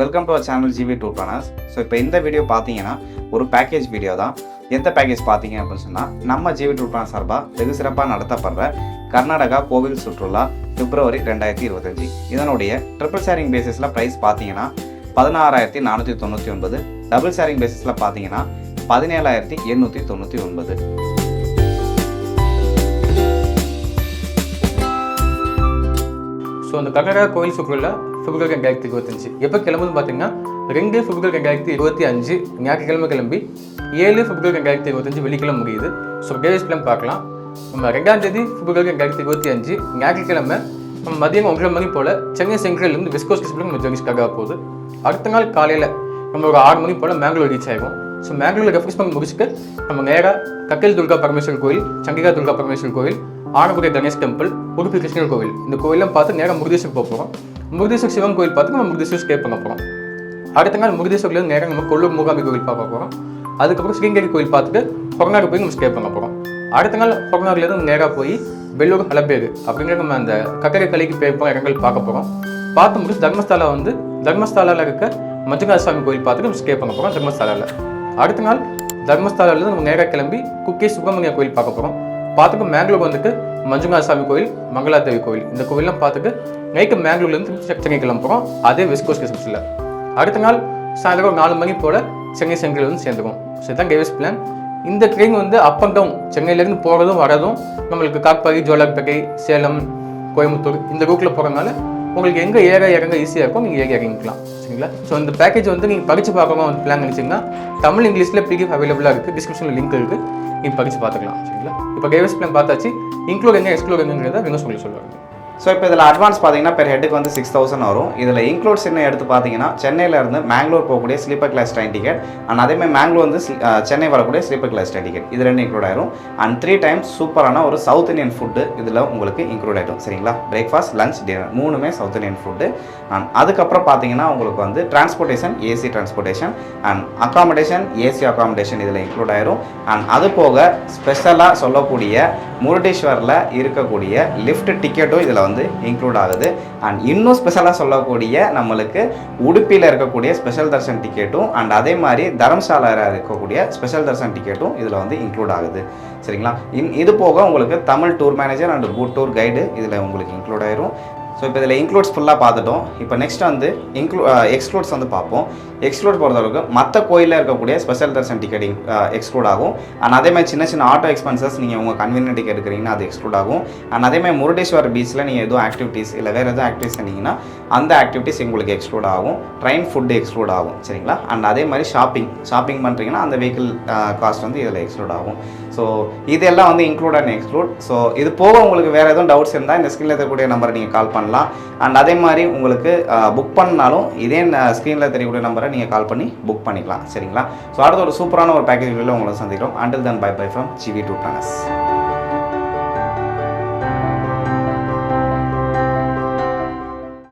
Welcome to our channel GV tour planners so இப்போ இந்த video பார்த்தீங்கன்னா ஒரு பேக்கேஜ் வீடியோ தான். எந்த பேக்கேஜ் பார்த்தீங்க அப்படின்னு சொன்னால் நம்ம ஜிவி டூ பிளான் சார்பாக வெகு சிறப்பாக நடத்தப்படுற கர்நாடகா கோவில் சுற்றுலா பிப்ரவரி ரெண்டாயிரத்தி இருபத்தஞ்சி. இதனுடைய ட்ரிபிள் ஷேரிங் பேசிஸில் ப்ரைஸ் பார்த்தீங்கன்னா பதினாறாயிரத்தி நானூற்றி தொண்ணூற்றி ஒன்பது. டபுள் ஷேரிங் பேசிஸில் பார்த்தீங்கன்னா பதினேழாயிரத்தி எண்ணூற்றி தொண்ணூற்றி ஒன்பது. ஸோ அந்த கர்நாடகா கோயில் சுற்றுலா பிப்ரவரி ரெண்டாயிரத்தி இருபத்தஞ்சு. எப்போ கிளம்புன்னு பார்த்தீங்கன்னா ரெண்டு பிப்ரவரி ரெண்டாயிரத்தி இருபத்தி அஞ்சு ஞாயிற்றுக்கிழமை கிளம்பி ஏழு பிப்ரவரி ரெண்டாயிரத்தி இருபத்தஞ்சு வெள்ளிக்கிழமை முடியுது. ஸோ டேஸ் பிளான் பார்க்கலாம். நம்ம ரெண்டாம் தேதி பிப்ரவரி ரெண்டாயிரத்தி இருபத்தி அஞ்சு ஞாயிற்றுக்கிழமை நம்ம மதியம் ஒன்றரை மணி போல் சென்னை சென்ட்ரல்லேருந்து விஸ்கோஸ் கிளம்பி நம்ம ஜெர்னிஸ்க்காக போகுது. அடுத்த நாள் காலையில் நம்ம ஒரு ஆறு மணி போல் மேங்களூர் ரீச் ஆகும் ஸோ மேங்களூர் ரெஃப்ரெஷ் பண்ணி முடிச்சுட்டு நம்ம நேராக கக்கல் துர்கா பரமேஸ்வர் கோயில் சண்டிகா துர்கா பரமேஸ்வர் கோயில் ஆனபுரி கணேஷ் டெம்பிள் உடுப்பி கிருஷ்ணர் கோவில். இந்த கோயிலாம் பார்த்து நேராக முருகேஸ்வர் போக போகிறோம் முருகேஸ்வர் சிவன் கோயில் பார்த்து நம்ம முருகேஸ்வர் ஸ்டே பண்ண போகிறோம் அடுத்த நாள் முருகேஸ்வர்லேருந்து நேரம் நம்ம கொல்லூர் மூகாம்பி கோயில் பார்க்க போகிறோம் அதுக்கப்புறம் ஸ்ரீங்கரி கோயில் பார்த்துட்டு கொரநாடு போய் நம்ம ஸ்டே பண்ண போகிறோம் அடுத்த நாள் கொரநாடுலேருந்து நேராக போய் வெள்ளூர் ஹலபேரு அப்படிங்கிற நம்ம அந்த கக்கரை கலைக்கு பேர் போகிற இடங்கள் பார்க்க போகிறோம் பார்த்து முடிச்சு தர்மஸ்தாலா வந்து தர்மஸ்தாலாவில் இருக்க மஞ்சுநாத சுவாமி கோயில் பார்த்துட்டு நம்ம ஸ்டே பண்ண போகிறோம் தர்மஸ்தாலாவில் அடுத்த நாள் தர்மஸ்தாலாவிலேருந்து நம்ம நேராக கிளம்பி குக்கே சுப்பிரமணிய கோயில் பார்க்க போகிறோம் பார்த்துக்கு மேங்களூர் வந்துட்டு மஞ்சுநாத சாமி கோயில் மங்களாதேவி கோயில். இந்த கோயிலாம் பார்த்துட்டு நைட்டு மேங்களூர்லேருந்து சென்னை கிளம்புறோம் அதே வெஸ்ட் கோஸ்ட் எக்ஸ்பிரஸில் அடுத்த நாள் சாயந்தரம் ஒரு நாலு மணி போல் சென்னை சென்ட்ரல் வந்து சேர்ந்துக்கும் ஸோ இதுதான் கேவிஸ் பிளான் இந்த ட்ரெயின் வந்து அப் அண்ட் டவுன் சென்னையிலேருந்து போகிறதும் வரதும் நம்மளுக்கு காட்பாடி ஜோலார்பேட்டை சேலம் கோயம்புத்தூர் இந்த ரூட்டில் போகிறதுனால உங்களுக்கு எங்கே ஏற இறங்க ஈஸியாக இருக்கும் நீங்கள் ஏற இறங்கிக்கலாம். சரிங்களா? ஸோ இந்த பேக்கேஜ் வந்து நீங்கள் படித்து பார்க்கணும் வந்து பிளான் நினச்சிங்கன்னா தமிழ் இங்கிலீஷில் பிடிஎஃப் அவைலபிளாக இருக்குது டிஸ்கிரிப்ஷனில் லிங்க் இருக்குது நீங்கள் படித்து பார்த்துக்கலாம். சரிங்களா? இப்போ டேவிஸ் பிளான் பார்த்தாச்சு. இன்க்ளூட் எங்கே எக்ஸ்க்ளூட் எங்கிறத வினோஸ் சொல்லி சொல்லுவாங்க. ஸோ இப்போ இதில் அட்வான்ஸ் பார்த்தீங்கன்னா பெர் ஹெட்டுக்கு வந்து சிக்ஸ் தௌசண்ட் வரும். இதில் இன்க்ளூட்ஸ் என்ன எடுத்து பார்த்தீங்கன்னா சென்னையிலேருந்து மேங்களூர் போகக்கூடிய sleeper class train ticket and அதேமாதிரி மேங்களூர் வந்து சென்னை வரக்கூடிய ஸ்லீப்பர் கிளாஸ் ட்ரெயின் டிக்கெட் இது ரெண்டு இன்க்ளூட் ஆயிரும்? அண்ட் த்ரீ டைம்ஸ் சூப்பரான ஒரு சவுத் இந்தியன் ஃபுட்டு இதில் உங்களுக்கு இன்க்ளூட் ஆகிடும் சரிங்களா? பிரேக்ஃபாஸ்ட் லஞ்ச் டின்னர் மூணுமே சவுத் இந்தியன் ஃபுட்டு அண்ட் அதுக்கப்புறம் பார்த்தீங்கன்னா உங்களுக்கு வந்து transportation AC transportation and accommodation AC accommodation இதில் இன்க்ளூட் ஆயிரும். அண்ட் அது போக ஸ்பெஷலாக சொல்லக்கூடிய முருடேஸ்வரில் இருக்கக்கூடிய லிஃப்ட் டிக்கெட்டும் இதில் வந்து இன்க்ளூட் ஆகுது. அண்ட் இன்னும் ஸ்பெஷலாக சொல்லக்கூடிய நம்மளுக்கு உடுப்பியில் இருக்கக்கூடிய ஸ்பெஷல் தர்ஷன் டிக்கெட்டும் அண்ட் அதே மாதிரி தர்மசாலையில் இருக்கக்கூடிய ஸ்பெஷல் தர்ஷன் டிக்கெட்டும் இதில் வந்து இன்க்ளூட் ஆகுது. சரிங்களா? இன் இது போக உங்களுக்கு Tamil tour manager and good tour guide இதில் உங்களுக்கு இன்க்ளூட் ஆயிரும். ஸோ இப்போ இதில் இன்க்ளூட்ஸ் ஃபுல்லாக பார்த்துட்டோம். இப்போ நெக்ஸ்ட் வந்து இன்க்ளூ எக்ஸ்க்ளூட்ஸ் வந்து பார்ப்போம். எக்ஸ்க்ளூட் பொறுத்தளவுக்கு மற்ற கோயிலில் இருக்கக்கூடிய ஸ்பெஷல் தர்சன் டிக்கெட் எக்ஸ்க்ளூட் ஆகும். அண்ட் அதே மாதிரி சின்ன சின்ன ஆட்டோ எக்ஸ்பென்சஸ் நீங்கள் உங்கள் கன்வீனியன்ட் டிக்கெட் எடுக்கிறீங்கன்னா அது எக்ஸ்க்ளூட் ஆகும். அண்ட் அதே மாதிரி முருடேஸ்வர் பீச்சில் நீங்கள் எதுவும் ஆக்டிவிட்டீஸ் இல்லை வேறு எதுவும் ஆக்டிவிட்டிஸ் பண்ணீங்கன்னா அந்த ஆக்டிவிட்டீஸ் உங்களுக்கு எக்ஸ்க்ளூட் ஆகும். ட்ரெயின் ஃபுட்டு எக்ஸ்க்ளூட் ஆகும். சரிங்களா? அண்ட் அதே மாதிரி ஷாப்பிங் ஷாப்பிங் பண்ணுறீங்கன்னா அந்த வெஹிக்கிள் காஸ்ட் வந்து இதில் எக்ஸ்க்ளூட் ஆகும். ஸோ இதெல்லாம் வந்து இன்க்ளூட் அண்ட் எக்ஸ்க்ளூட் ஸோ இது போக உங்களுக்கு வேறு எதுவும் டவுட்ஸ் இருந்தால் இந்த ஸ்க்ரீனில் தெரியக்கூடிய நம்பரை நீங்கள் கால் பண்ணலாம். அண்ட் அதே மாதிரி உங்களுக்கு புக் பண்ணாலும் இதே ஸ்க்ரீனில் தெரியக்கூடிய நம்பரை நீங்கள் கால் பண்ணி புக் பண்ணிக்கலாம். சரிங்களா? ஸோ அடுத்த ஒரு சூப்பரான ஒரு பேக்கேஜ் உங்களை சந்திக்கிறோம். Until then bye bye from GV two டனஸ்